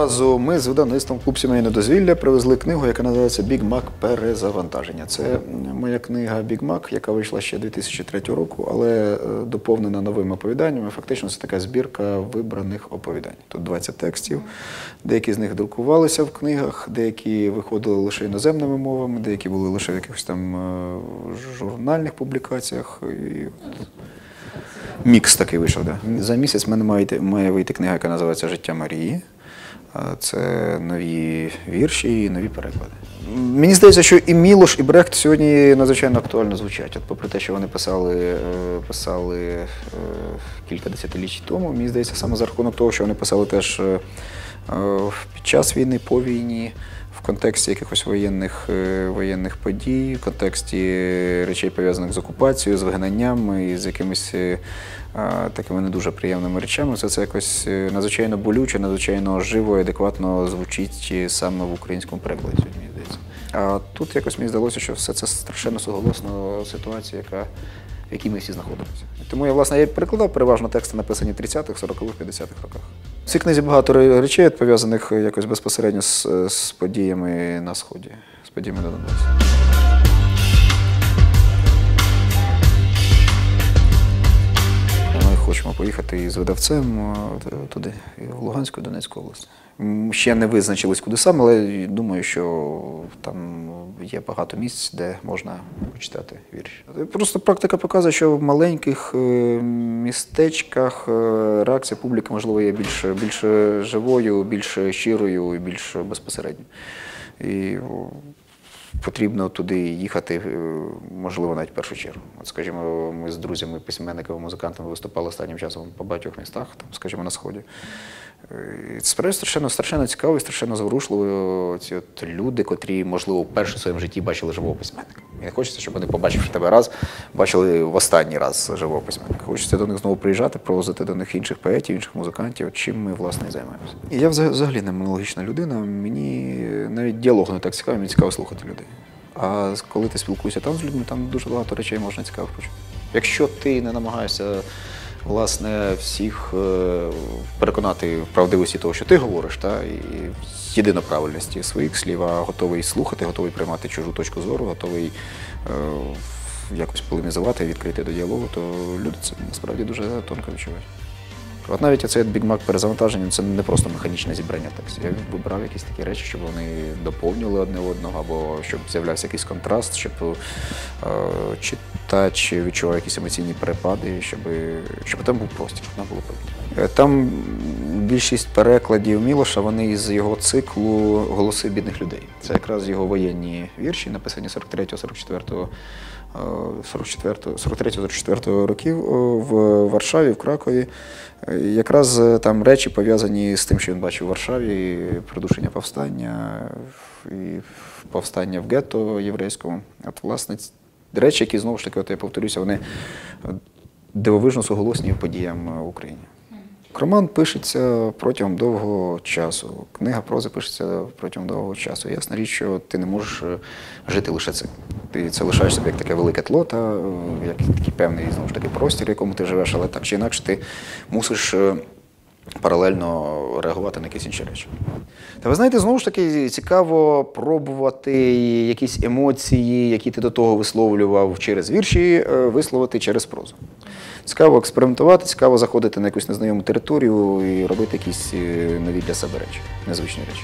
Разу ми з видавництвом Клуб сімейне дозвілля привезли книгу, яка називається Біг Мак Перезавантаження. Це моя книга Біг Мак, яка вийшла ще 2003 року, але е, доповнена новими оповіданнями. Фактично, це така збірка вибраних оповідань. Тут 20 текстів. Деякі з них друкувалися в книгах, деякі виходили лише іноземними мовами, деякі були лише в якихось там е, журнальних публікаціях. Мікс такий вийшов. Да. За місяць в мене має вийти книга, яка називається Життя Марії. Це нові вірші і нові переклади. Мені здається, що і Мілош, і Брехт сьогодні надзвичайно актуально звучать. От попри те, що вони писали, е, писали е, кілька десятиліть тому, мені здається, саме за рахунок того, що вони писали теж е, під час війни, по війні, в контексті якихось воєнних, е, воєнних подій, в контексті речей, пов'язаних з окупацією, з вигнанням і з якимись е, такими не дуже приємними речами. Все це якось е, надзвичайно болюче, надзвичайно живо і адекватно звучить саме в українському перекладі. А тут якось мені здалося, що все це страшенно суголосно ситуація, яка, в якій ми всі знаходимося. Тому я, власне, я перекладав переважно тексти, написані 30-х, 40-х, 50-х роках. В цій книзі багато речей, пов'язаних е, якось безпосередньо з, з подіями на Сході, з подіями на Донбасі. Хочемо поїхати з видавцем е, туди, в Луганську Донецьку область. Ще не визначились куди саме, але думаю, що там є багато місць, де можна почитати вірші. Просто практика показує, що в маленьких е, містечках е, реакція публіки, можливо, є більш, більш живою, більш щирою і більш безпосередньою. Потрібно туди їхати, е, можливо, навіть в першу чергу. От, скажімо, ми з друзями, письменниками, музикантами виступали останнім часом по багатьох містах, там, скажімо, на Сході. Е, справді страшенно, страшенно цікаво і страшенно зворушливо. Ці от люди, котрі, можливо, вперше в своєму житті бачили живого письменника. І не хочеться, щоб вони, побачивши тебе раз, бачили в останній раз живого письменника. Хочеться до них знову приїжджати, провозити до них інших поетів, інших музикантів, чим ми, власне, і займаємося. Я взагалі не монологічна людина. Мені навіть діалог не так цікавий, мені цікаво слухати людей. А коли ти спілкуєшся там з людьми, там дуже багато речей можна цікавих почути. Якщо ти не намагаєшся власне всіх е, переконати в правдивості того, що ти говориш, та, і єдиноправильності своїх слів, а готовий слухати, готовий приймати чужу точку зору, готовий е, якось полемізувати, відкрити до діалогу, то люди це насправді дуже тонко відчувають. От навіть оцей бігмак перезавантаження це не просто механічне зібрання текстів. Я вибирав якісь такі речі, щоб вони доповнювали одне одного, або щоб з'являвся якийсь контраст, щоб е, читач відчував якісь емоційні перепади, щоб, щоб там був простір, щоб нам було помітно. Е, Там більшість перекладів Мілоша, вони із його циклу Голоси бідних людей. Це якраз його воєнні вірші, написані 43-44 43-44 років е, в Варшаві, в Кракові. Е, Якраз е, там речі пов'язані з тим, що він бачив у Варшаві, придушення повстання і повстання в гетто єврейському. От, власне, речі, які знову ж таки, от я повторюся, вони дивовижно суголосні подіям в Україні. Роман пишеться протягом довгого часу. Книга прози пишеться протягом довгого часу. Ясна річ, що ти не можеш е, жити лише цим. Ти це лишаєш собі як таке велике тло, та е, як такий певний знову ж таки простір, в якому ти живеш, але так чи інакше ти мусиш. Паралельно реагувати на якісь інші речі. Та ви знаєте, знову ж таки цікаво пробувати якісь емоції, які ти до того висловлював через вірші, е, висловити через прозу. Цікаво експериментувати, цікаво заходити на якусь незнайому територію і робити якісь е, нові для себе речі, незвичні речі.